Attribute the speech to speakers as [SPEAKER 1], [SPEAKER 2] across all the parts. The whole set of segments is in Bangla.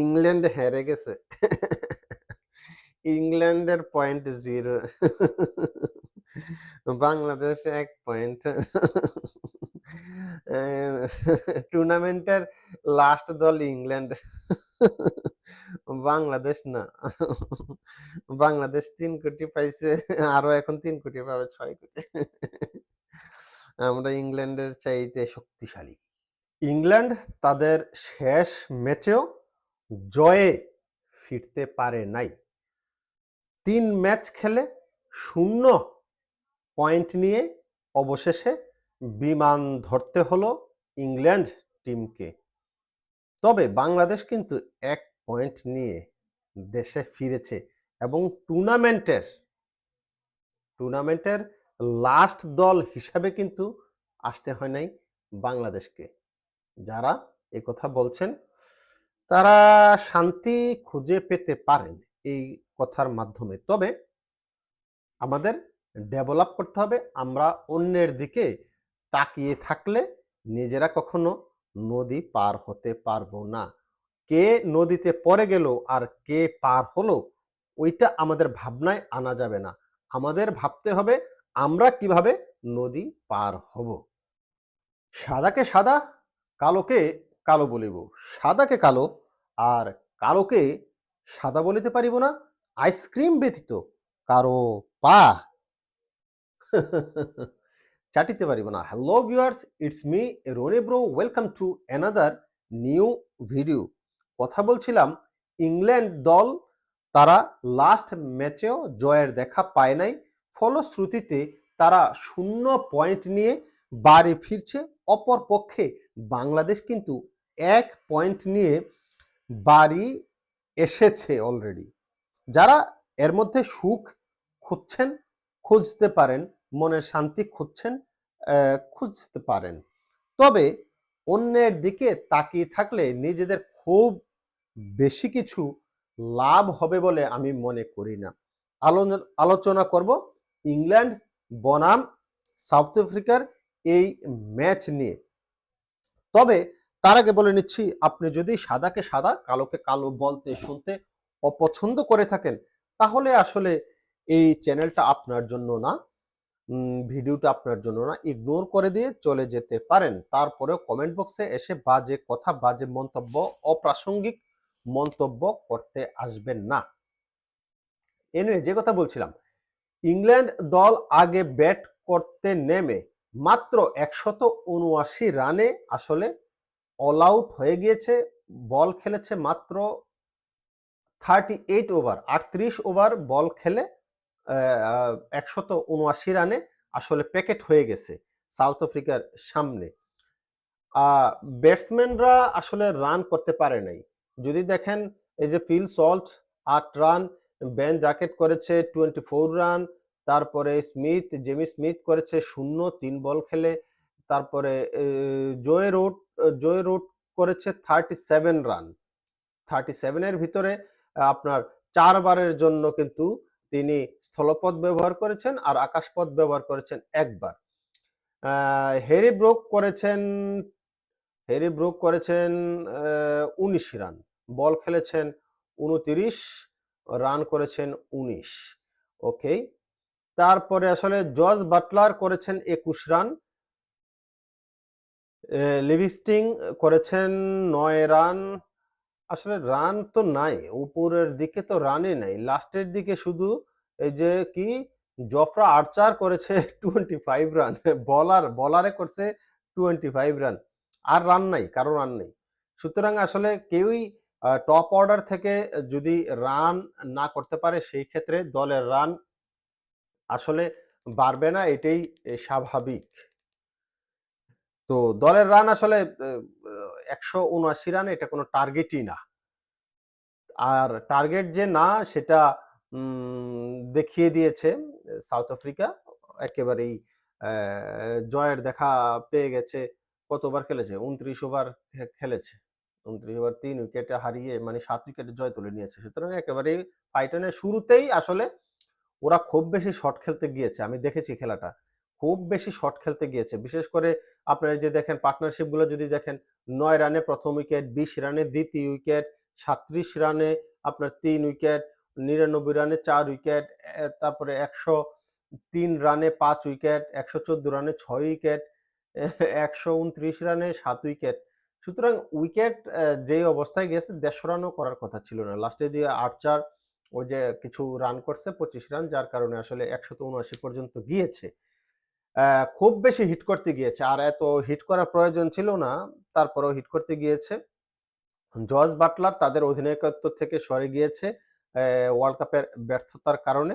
[SPEAKER 1] ইংল্যান্ড হেরে গেছে। ইংল্যান্ডের পয়েন্ট জিরো বাংলাদেশ এক পয়েন্ট টুর্নামেন্টের লাস্ট দল ইংল্যান্ড বাংলাদেশ না। বাংলাদেশ তিন কোটি পাইছে, আরও এখন তিন কোটি পাবে, ছয় কোটি। আমরা ইংল্যান্ডের চাইতে শক্তিশালী। ইংল্যান্ড তাদের শেষ ম্যাচেও জয়ে ফিরতে পারে নাই। তিন ম্যাচ খেলে শূন্য পয়েন্ট নিয়ে অবশেষে বিমান ধরতে হলো ইংল্যান্ড টিমকে। তবে বাংলাদেশ কিন্তু এক পয়েন্ট নিয়ে দেশে ফিরেছে এবং টুর্নামেন্টের টুর্নামেন্টের লাস্ট দল হিসাবে কিন্তু আসতে হয় নাই বাংলাদেশকে। যারা কথা বলছেন তারা শান্তি খুঁজে পেতে পারেন এই কথার মাধ্যমে। তবে আমাদের ডেভেলপ করতে হবে, আমরা অন্যের দিকে তাকিয়ে থাকলে নিজেরা কখনো নদী পার হতে পারব না। কে নদীতে পড়ে গেল আর কে পার হলো, ওইটা আমাদের ভাবনায় আনা যাবে না। আমাদের ভাবতে হবে, আমরা কীভাবে নদী পার হব? সাদাকে সাদা, কালোকে কালো বলিব। সাদাকে কালো আর কালোকে সাদা বলিতে পারিব না, আইসক্রিম ব্যতীত কারও পা। চাটিতে পারিব না। Hello viewers, it's me Roni bro, welcome to another new video. কথা বলছিলাম, ইংল্যান্ড দল তারা লাস্ট ম্যাচেও জয়ের দেখা পায় নাই, ফলশ্রুতিতে তারা শূন্য পয়েন্ট নিয়ে বাড়ি ফিরছে। অপর পক্ষে বাংলাদেশ কিন্তু এক পয়েন্ট নিয়ে বাড়ি এসেছে অলরেডি যারা এর মধ্যে সুখ খুঁজছেন, খুঁজতে পারেন, মনের শান্তি খুঁজছেন খুঁজতে পারেন। তবে অন্যের দিকে তাকিয়ে থাকলে নিজেদের খুব বেশি কিছু লাভ হবে বলে আমি মনে করি না। আলো- আলোচনা করব ইংল্যান্ড, বনাম, সাউথ আফ্রিকার এই ম্যাচ নিয়ে। তবে তার আগে বলে নিচ্ছি, আপনি যদি সাদাকে সাদা, কালোকে কালো বলতে, শুনতে অপছন্দ করে থাকেন, তাহলে আসলে এই চ্যানেলটা আপনার জন্য না। ভিডিওটা আপনার জন্য না। ইগনোর করে দিয়ে চলে যেতে পারেন। তারপরেও কমেন্ট বক্সে এসে বাজে কথা, বাজে মন্তব্য, অপ্রাসঙ্গিক মন্তব্য করতে আসবেন না। এনিওয়ে যে কথা বলছিলাম, ইংল্যান্ড দল আগে ব্যাট করতে নেমে মাত্র একশত উনআশি রানে আসলে অল আউট হয়ে গিয়েছে বল খেলেছে মাত্র থার্টি এইট ওভার আটত্রিশ ওভার বল খেলে একশত উনআশি রানে আসলে প্যাকেট হয়ে গেছে সাউথ আফ্রিকার সামনে। ব্যাটসম্যানরা আসলে রান করতে পারে নাই। যদি দেখেন, এই যে ফিল সল্ট আট রান বেন জ্যাকেট করেছে টোয়েন্টি ফোর রান তারপরে স্মিথ জেমি স্মিথ করেছে শূন্য, তিন বল খেলে তারপরে জয় রোড জয় রোড করেছে থার্টি সেভেন রান থার্টি সেভেনের ভিতরে আপনার চারবারের জন্য কিন্তু তিনি স্থলপথ ব্যবহার করেছেন আর আকাশপথ ব্যবহার করেছেন একবার। হেরি ব্রোক করেছেন হেরি ব্রোক করেছেন উনিশ রান বল খেলেছেন উনতিরিশ রান করেছেন উনিশ। ওকে তারপরে আসলে জজ বাটলার করেছেন একুশ রান লিভিস্টিং করেছেন নয় রান। আসলে রান তো নাই, উপরের দিকে তো রানই নাই। লাস্টের দিকে শুধু এই যে কি জফরা আর্চার করেছে টোয়েন্টি ফাইভ রান বলার বলারে করছে টোয়েন্টি ফাইভ রান আর রান নাই, কারও রান নেই। সুতরাং আসলে কেউই টপ অর্ডার থেকে যদি রান না করতে পারে, সেই ক্ষেত্রে দলের রান আসলে বাড়বে না, এটাই স্বাভাবিক। তো দলের রান আসলে একশো উনআশি রান এটা কোনো টার্গেটই না। আর টার্গেট যে না, সেটা দেখিয়ে দিয়েছে সাউথ আফ্রিকা একেবারেই জয়ের দেখা পেয়ে গেছে। কতবার খেলেছে? উনত্রিশ ওভার খেলেছে। উনত্রিশ ওভার তিন উইকেটে হারিয়ে মানে সাত উইকেটে জয় তুলে নিয়েছে। সুতরাং একেবারেই ফাইটানের শুরুতেই আসলে ওরা খুব বেশি শট খেলতে গিয়েছে। আমি দেখেছি খেলাটা। খুব বেশি শট খেলতে গিয়েছে। বিশেষ করে আপনারা যে দেখেন পার্টনারশিপগুলো যদি দেখেন, নয় রানে প্রথম উইকেট বিশ রানে দ্বিতীয় উইকেট সাত্রিশ রানে আপনার তিন উইকেট নিরানব্বই রানে চার উইকেট তারপরে একশো তিন রানে পাঁচ উইকেট একশো চোদ্দ রানে ছয় উইকেট একশো উনত্রিশ রানে সাত উইকেট সুতরাং উইকেট যে অবস্থায় গেছে, দেড়শো রানও করার কথা ছিল না। লাস্টে দিয়ে আর্চার ওই যে কিছু রান করছে, পঁচিশ রান, যার কারণে আসলে একশত উনআশি পর্যন্ত গিয়েছে। খুব বেশি হিট করতে গিয়েছে। আর এত হিট করার প্রয়োজন ছিল না, তারপরেও হিট করতে গিয়েছে। জর্জ বাটলার তাদের অধিনায়কত্ব থেকে সরে গিয়েছে ওয়ার্ল্ড কাপের ব্যর্থতার কারণে।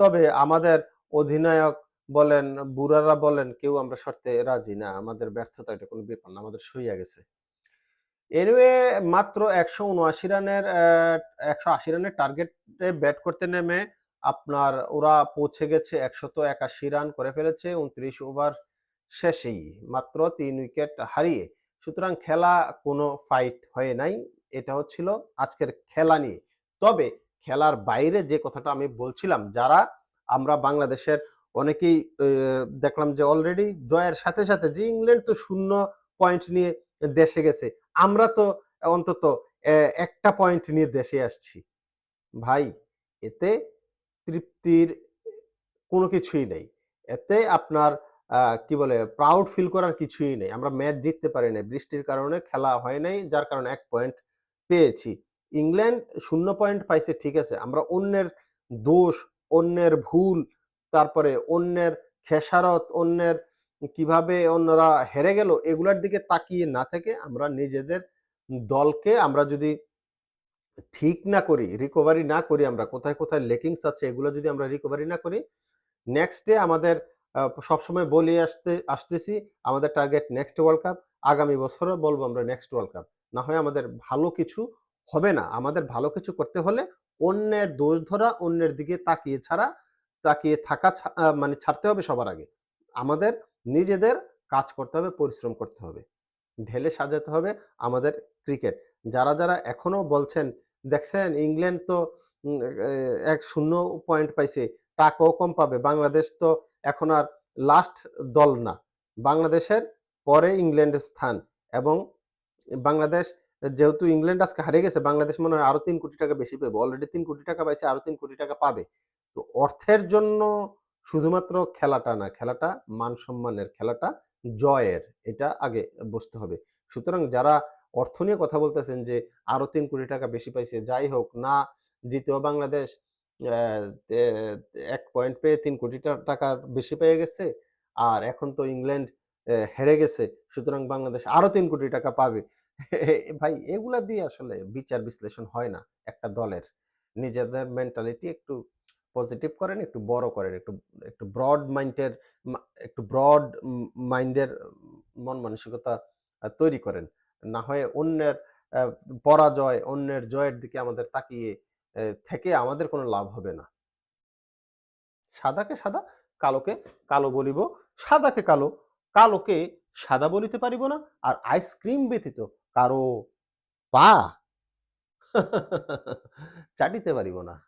[SPEAKER 1] তবে আমাদের অধিনায়ক বলেন বুড়ারা বলেন, কেউ আমরা সরতে রাজি না। আমাদের ব্যর্থতা এটা কোনো ব্যাপার না, আমাদের সইয়া গেছে। এনিওয়ে মাত্র একশো উনআশি রানের একশো আশি রানের টার্গেটে ব্যাট করতে নেমে আপনার, ওরা পৌঁছে গেছে একশত একাশি রান করে ফেলেছে, উনত্রিশ ওভার শেষেই, মাত্র তিন উইকেট হারিয়ে। সুতরাং খেলা কোনো ফাইট হয়ে নাই, এটা হচ্ছিল আজকের খেলা নিয়ে। তবে খেলার বাইরে যে কথাটা আমি বলছিলাম, যারা আমরা বাংলাদেশের অনেকেই দেখলাম যে অলরেডি জয়ের সাথে সাথে যে ইংল্যান্ড তো শূন্য পয়েন্ট নিয়ে দেশে গেছে, আমরা তো অন্তত একটা পয়েন্ট নিয়ে দেশে আসছি। ভাই, এতে তৃপ্তির কোনো কিছুই নেই। এতে আপনার কি বলে প্রাউড ফিল করার কিছুই নেই। আমরা ম্যাচ জিততে পারি নাই। বৃষ্টির কারণে খেলা হয় নাই, যার কারণে এক পয়েন্ট পেয়েছি। ইংল্যান্ড শূন্য পয়েন্ট পাইছে, ঠিক আছে। আমরা অন্যের দোষ, অন্যের ভুল, তারপরে অন্যের খেসারত, অন্যের কীভাবে অন্যরা হেরে গেল, এগুলার দিকে তাকিয়ে না থেকে আমরা নিজেদের দলকে আমরা যদি ঠিক না করি রিকভারি না করি আমরা, কোথায় কোথায় লেকিংস আছে এগুলো যদি আমরা রিকভারি না করি নেক্সট ডে আমাদের সবসময় বলি আসতে, আসতেছি, আমাদের টার্গেট নেক্সট ওয়ার্ল্ড কাপ আগামী বছরও বলব আমরা নেক্সট ওয়ার্ল্ড কাপ না হয় আমাদের ভালো কিছু হবে না, আমাদের ভালো কিছু করতে হলে অন্যের দোষ ধরা অন্যের দিকে তাকিয়ে ছাড়া, তাকিয়ে থাকা মানে ছাড়তে হবে সবার আগে। আমাদের নিজেদের কাজ করতে হবে, পরিশ্রম করতে হবে। ঢেলে সাজাতে হবে আমাদের ক্রিকেট যারা যারা এখনও বলছেন দেখছেন, ইংল্যান্ড তো এক শূন্য পয়েন্ট পাইছে, টাকাও কম পাবে। বাংলাদেশ তো এখন আর লাস্ট দল না। বাংলাদেশের পরে ইংল্যান্ডের স্থান এবং বাংলাদেশ, যেহেতু ইংল্যান্ড আজকে হারিয়ে গেছে, বাংলাদেশ মনে হয় আরও তিন কোটি টাকা বেশি পাবে। অলরেডি তিন কোটি টাকা পাইছে, আরও তিন কোটি টাকা পাবে। তো অর্থের জন্য শুধুমাত্র খেলাটা না, খেলাটা মান সম্মানের, খেলাটা জয়ের, এটা আগে বুঝতে হবে। সুতরাং যারা অর্থ নিয়ে কথা বলতেছেন যে, আরও তিন কোটি টাকা বেশি পাইছে, যাই হোক, না, জিতেও বাংলাদেশ এক পয়েন্ট পেয়ে তিন কোটি টাকার বেশি পেয়ে গেছে, আর এখন তো ইংল্যান্ড হেরে গেছে, সুতরাং বাংলাদেশ আরও তিন কোটি টাকা পাবে। ভাই, এগুলা দিয়ে আসলে বিচার বিশ্লেষণ হয় না একটা দলের। নিজেদের মেন্টালিটি একটু পজিটিভ করেন, একটু বড় করেন, একটু একটু ব্রড মাইন্ডের একটু ব্রড মাইন্ডের মন মানসিকতা তৈরি করেন। না হয় অন্যের পরাজয়, অন্যের জয়ের দিকে আমাদের তাকিয়ে থেকে আমাদের কোনো লাভ হবে না। সাদাকে সাদা, কালোকে কালো বলিব। সাদাকে কালো, কালোকে সাদা বলিতে পারিব না। আর আইসক্রিম ব্যতীত কারও পা চাটিতে পারিব না।